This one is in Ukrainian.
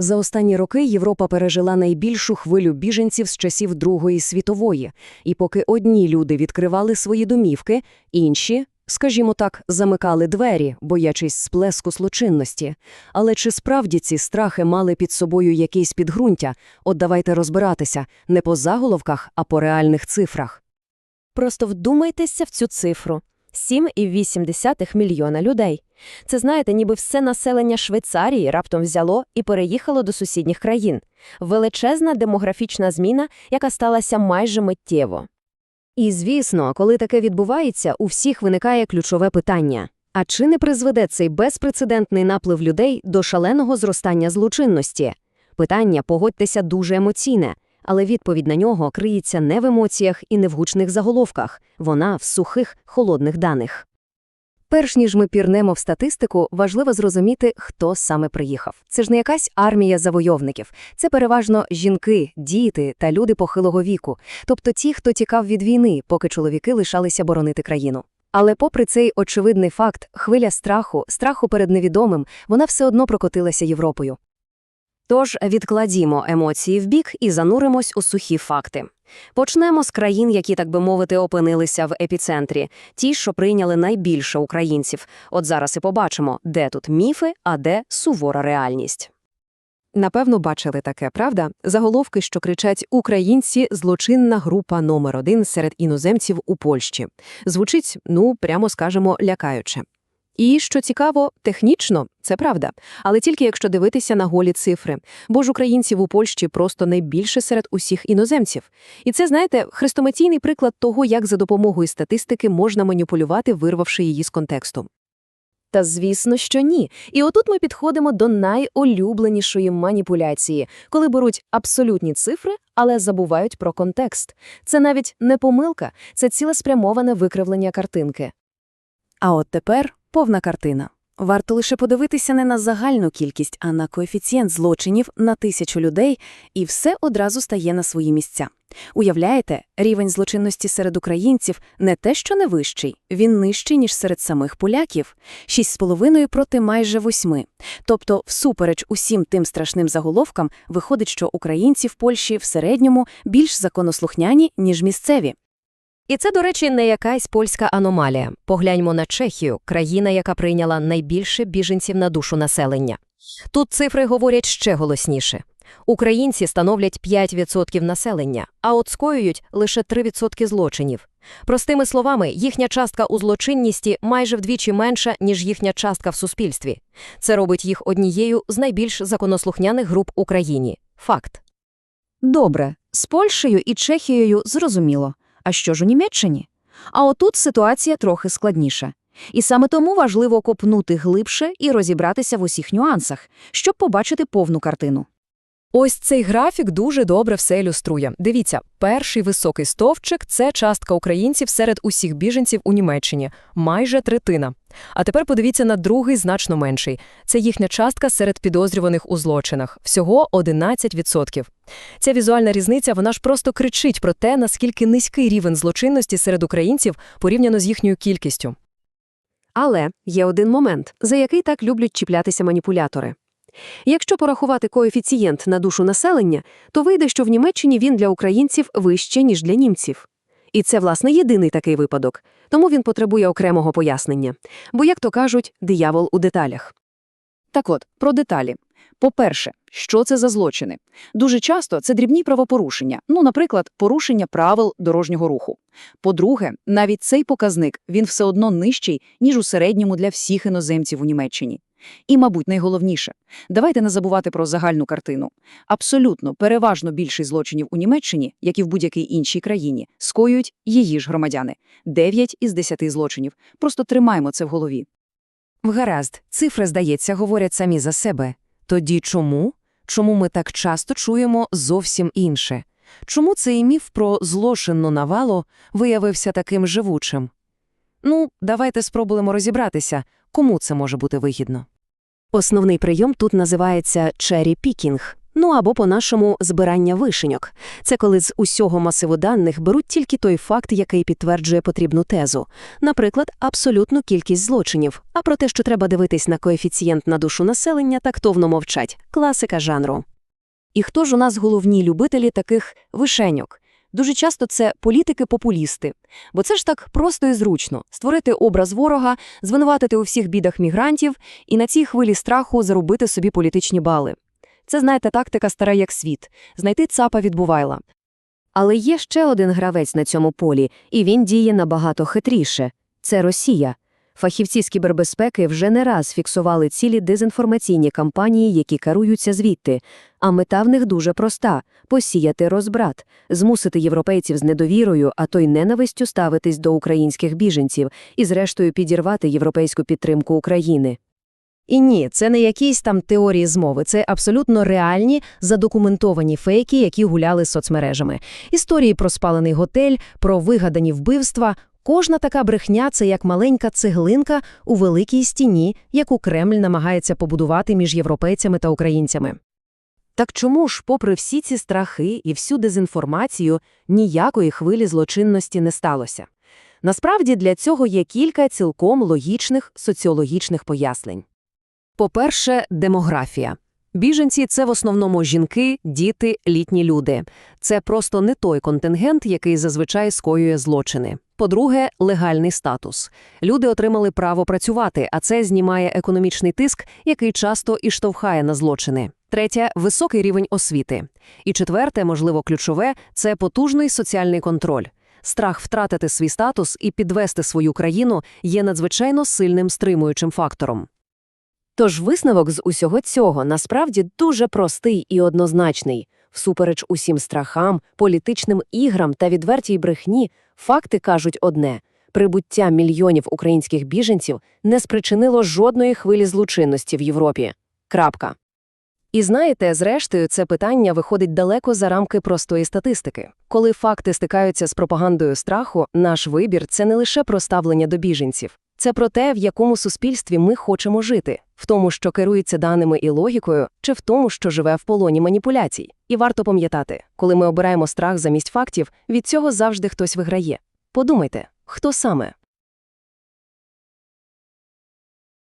За останні роки Європа пережила найбільшу хвилю біженців з часів Другої світової, і поки одні люди відкривали свої домівки, інші, скажімо так, замикали двері, боячись сплеску злочинності. Але чи справді ці страхи мали під собою якесь підґрунтя? От давайте розбиратися не по заголовках, а по реальних цифрах. Просто вдумайтеся в цю цифру. 7,8 мільйона людей. Це, знаєте, ніби все населення Швейцарії раптом взяло і переїхало до сусідніх країн. Величезна демографічна зміна, яка сталася майже миттєво. І, звісно, коли таке відбувається, у всіх виникає ключове питання. А чи не призведе цей безпрецедентний наплив людей до шаленого зростання злочинності? Питання, погодьтеся, дуже емоційне, але відповідь на нього криється не в емоціях і не в гучних заголовках, вона в сухих, холодних даних. Перш ніж ми пірнемо в статистику, важливо зрозуміти, хто саме приїхав. Це ж не якась армія завойовників. Це переважно жінки, діти та люди похилого віку, тобто ті, хто тікав від війни, поки чоловіки лишалися боронити країну. Але попри цей очевидний факт, хвиля страху, страху перед невідомим, вона все одно прокотилася Європою. Тож відкладімо емоції вбік і зануримось у сухі факти. Почнемо з країн, які, так би мовити, опинилися в епіцентрі, ті, що прийняли найбільше українців. От зараз і побачимо, де тут міфи, а де сувора реальність. Напевно, бачили таке, правда? Заголовки, що кричать «Українці – злочинна група номер один серед іноземців у Польщі». Звучить, ну, прямо скажемо, лякаюче. І, що цікаво, технічно – це правда, але тільки якщо дивитися на голі цифри. Бо ж українців у Польщі просто найбільше серед усіх іноземців. І це, знаєте, хрестоматійний приклад того, як за допомогою статистики можна маніпулювати, вирвавши її з контексту. Та звісно, що ні. І отут ми підходимо до найулюбленішої маніпуляції, коли беруть абсолютні цифри, але забувають про контекст. Це навіть не помилка, це цілеспрямоване викривлення картинки. А от тепер повна картина. Варто лише подивитися не на загальну кількість, а на коефіцієнт злочинів на тисячу людей, і все одразу стає на свої місця. Уявляєте, рівень злочинності серед українців не те, що не вищий, він нижчий, ніж серед самих поляків – 6,5 проти майже 8. Тобто, всупереч усім тим страшним заголовкам, виходить, що українці в Польщі в середньому більш законослухняні, ніж місцеві. І це, до речі, не якась польська аномалія. Погляньмо на Чехію, країна, яка прийняла найбільше біженців на душу населення. Тут цифри говорять ще голосніше. Українці становлять 5% населення, а от скоюють лише 3% злочинів. Простими словами, їхня частка у злочинності майже вдвічі менша, ніж їхня частка в суспільстві. Це робить їх однією з найбільш законослухняних груп Україні. Факт. Добре, з Польщею і Чехією зрозуміло. А що ж у Німеччині? А отут ситуація трохи складніша. І саме тому важливо копнути глибше і розібратися в усіх нюансах, щоб побачити повну картину. Ось цей графік дуже добре все ілюструє. Дивіться, перший високий стовпчик – це частка українців серед усіх біженців у Німеччині, майже третина. А тепер подивіться на другий значно менший. Це їхня частка серед підозрюваних у злочинах, всього 11%. Ця візуальна різниця, вона ж просто кричить про те, наскільки низький рівень злочинності серед українців порівняно з їхньою кількістю. Але є один момент, за який так люблять чіплятися маніпулятори. Якщо порахувати коефіцієнт на душу населення, то вийде, що в Німеччині він для українців вище, ніж для німців. І це, власне, єдиний такий випадок, тому він потребує окремого пояснення. Бо, як то кажуть, диявол у деталях. Так от, про деталі. По-перше, що це за злочини? Дуже часто це дрібні правопорушення, ну, наприклад, порушення правил дорожнього руху. По-друге, навіть цей показник, він все одно нижчий, ніж у середньому для всіх іноземців у Німеччині. І, мабуть, найголовніше, давайте не забувати про загальну картину. Абсолютно, переважно більшість злочинів у Німеччині, як і в будь-якій іншій країні, скоюють її ж громадяни. 9 із 10 злочинів. Просто тримаємо це в голові. Вгаразд, цифри, здається, говорять самі за себе. Тоді чому? Чому ми так часто чуємо зовсім інше? Чому цей міф про злочинну навалу виявився таким живучим? Ну, давайте спробуємо розібратися, кому це може бути вигідно. Основний прийом тут називається Черіпікінг. picking». Ну або по-нашому збирання вишеньок. Це коли з усього масиву даних беруть тільки той факт, який підтверджує потрібну тезу. Наприклад, абсолютну кількість злочинів. А про те, що треба дивитись на коефіцієнт на душу населення, тактовно мовчать. Класика жанру. І хто ж у нас головні любителі таких вишеньок? Дуже часто це політики-популісти. Бо це ж так просто і зручно – створити образ ворога, звинуватити у всіх бідах мігрантів і на цій хвилі страху заробити собі політичні бали. Це, знаєте, тактика стара як світ – знайти цапа від Бувайла. Але є ще один гравець на цьому полі, і він діє набагато хитріше. Це Росія. Фахівці з кібербезпеки вже не раз фіксували цілі дезінформаційні кампанії, які керуються звідти. А мета в них дуже проста – посіяти розбрат, змусити європейців з недовірою, а то й ненавистю ставитись до українських біженців і, зрештою, підірвати європейську підтримку України. І ні, це не якісь там теорії змови, це абсолютно реальні, задокументовані фейки, які гуляли соцмережами. Історії про спалений готель, про вигадані вбивства. Кожна така брехня – це як маленька цеглинка у великій стіні, яку Кремль намагається побудувати між європейцями та українцями. Так чому ж, попри всі ці страхи і всю дезінформацію, ніякої хвилі злочинності не сталося? Насправді для цього є кілька цілком логічних соціологічних пояснень. По-перше, демографія. Біженці – це в основному жінки, діти, літні люди. Це просто не той контингент, який зазвичай скоює злочини. По-друге, легальний статус. Люди отримали право працювати, а це знімає економічний тиск, який часто і штовхає на злочини. Третє – високий рівень освіти. І четверте, можливо, ключове – це потужний соціальний контроль. Страх втратити свій статус і підвести свою країну є надзвичайно сильним стримуючим фактором. Тож висновок з усього цього насправді дуже простий і однозначний. Всупереч усім страхам, політичним іграм та відвертій брехні, факти кажуть одне – прибуття мільйонів українських біженців не спричинило жодної хвилі злочинності в Європі. Крапка. І знаєте, зрештою, це питання виходить далеко за рамки простої статистики. Коли факти стикаються з пропагандою страху, наш вибір – це не лише про ставлення до біженців. Це про те, в якому суспільстві ми хочемо жити, в тому, що керується даними і логікою, чи в тому, що живе в полоні маніпуляцій. І варто пам'ятати, коли ми обираємо страх замість фактів, від цього завжди хтось виграє. Подумайте, хто саме?